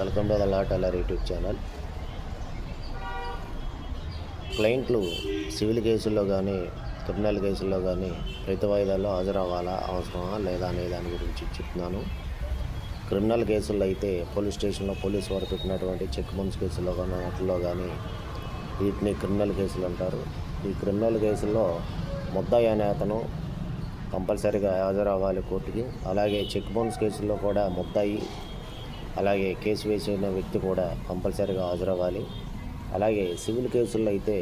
Welcome to the లాట్ అల్లర్ YouTube channel. క్లయింట్లు సివిల్ కేసుల్లో కానీ క్రిమినల్ కేసుల్లో కానీ రైతు వాయిదాల్లో హాజరవ్వాలా అవసరమా లేదా అనే దాని గురించి చెప్తున్నాను. క్రిమినల్ కేసుల్లో అయితే పోలీస్ స్టేషన్లో పోలీస్ వారు పెట్టినటువంటి చెక్ బౌన్స్ కేసుల్లో కానీ వాటిల్లో కానీ వీటిని క్రిమినల్ కేసులు అంటారు. ఈ క్రిమినల్ కేసుల్లో ముద్దాయి అనే అతను కంపల్సరీగా హాజరవ్వాలి కోర్టుకి. అలాగే చెక్ బౌన్స్ కేసుల్లో కూడా ముద్దాయి అలాగే కేసు వేసిన వ్యక్తి కూడా కంపల్సరీగా హాజరవ్వాలి. అలాగే సివిల్ కేసుల్లో అయితే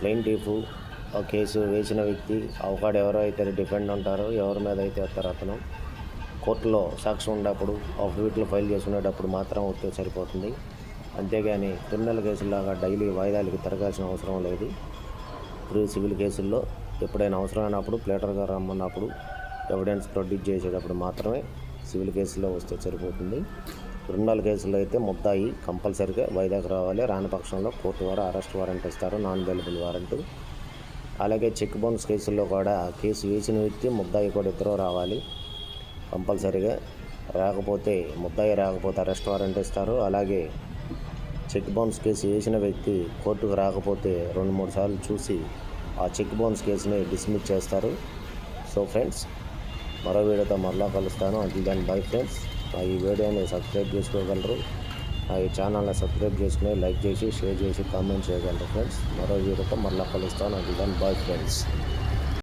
ప్లెయింటీఫ్ ఆ కేసు వేసిన వ్యక్తి అవకాడు ఎవరో అయితే డిపెండ్ ఉంటారో ఎవరి మీద అయితే వస్తారో అతను. కోర్టులో సాక్ష్యం ఉన్నప్పుడు అఫిడవిట్లు ఫైల్ చేసుకునేటప్పుడు మాత్రం వస్తే సరిపోతుంది. అంతేగాని క్రిమినల్ కేసుల్లాగా డైలీ వాయిదాలకి తిరగాల్సిన అవసరం లేదు. ఇప్పుడు సివిల్ కేసుల్లో ఎప్పుడైనా అవసరమైనప్పుడు ప్లేటర్గా రమ్మన్నప్పుడు ఎవిడెన్స్ ప్రొడ్యూస్ చేసేటప్పుడు మాత్రమే సివిల్ కేసులో వస్తే సరిపోతుంది. క్రిమినల్ కేసులో అయితే ముద్దాయి కంపల్సరిగా వైజాగ్ రావాలి. రాని పక్షంలో కోర్టు వారు అరెస్ట్ వారెంట్ ఇస్తారు నాన్ అవైలబుల్ వారెంట్. అలాగే చెక్ బౌన్స్ కేసుల్లో కూడా కేసు వేసిన వ్యక్తి ముద్దాయి కూడా ఇద్దరు రావాలి. కంపల్సరీగా రాకపోతే ముద్దాయి రాకపోతే అరెస్ట్ వారెంట్ ఇస్తారు. అలాగే చెక్ బౌన్స్ కేసు వేసిన వ్యక్తి కోర్టుకు రాకపోతే రెండు మూడు సార్లు చూసి ఆ చెక్ బౌన్స్ కేసుని డిస్మిస్ చేస్తారు. సో ఫ్రెండ్స్ మరో వీడియోతో మరలా కలుస్తాను. అంటే దాని బై ఫ్రెండ్స్ ఆ ఈ వీడియోని సబ్స్క్రైబ్ చేసుకోగలరు. ఆ ఈ ఛానల్ని సబ్స్క్రైబ్ చేసుకుని లైక్ చేసి షేర్ చేసి కామెంట్ చేయగలరు ఫ్రెండ్స్ మరో వీడియోతో మరలా కలుస్తాను. అంటే దాని బై ఫ్రెండ్స్